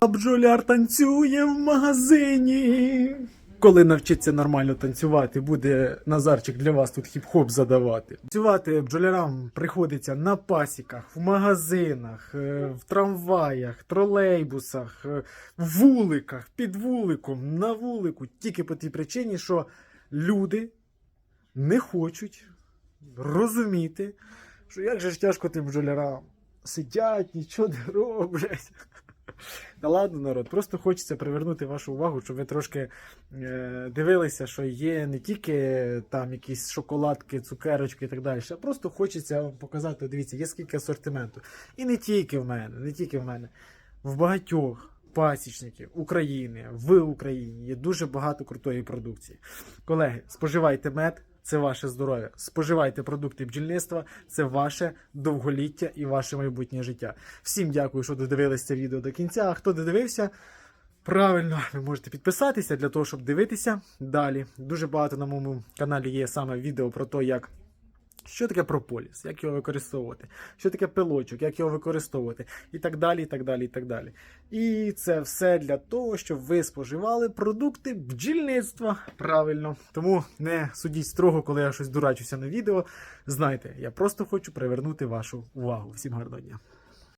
А бджоляр танцює в магазині. Коли навчиться нормально танцювати, буде Назарчик для вас тут хіп-хоп задавати. Танцювати бджолярам приходиться на пасіках, в магазинах, е, в трамваях, тролейбусах, е, в вуликах, під вуликом, на вулику. Тільки по тій причині, що люди не хочуть розуміти, що як же ж тяжко тим бджолярам. Сидять, нічого не роблять. Та ладно, народ, просто хочеться привернути вашу увагу, щоб ви трошки е, дивилися, що є не тільки там якісь шоколадки, цукерочки і так далі, а просто хочеться вам показати, дивіться, є скільки асортименту. І не тільки в мене, не тільки в мене. В багатьох пасічників України, в Україні є дуже багато крутої продукції. Колеги, споживайте мед. Це ваше здоров'я. Споживайте продукти бджільництва, це ваше довголіття і ваше майбутнє життя. Всім дякую, що додивилися відео до кінця. А хто додивився, правильно, ви можете підписатися для того, щоб дивитися далі. Дуже багато на моєму каналі є саме відео про те, як. Що таке прополіс, як його використовувати, що таке пилочок, як його використовувати, і так далі, і так далі, і так далі. І це все для того, щоб ви споживали продукти бджільництва. Правильно. Тому не судіть строго, коли я щось дурачуся на відео. Знайте, я просто хочу привернути вашу увагу. Всім гарного дня.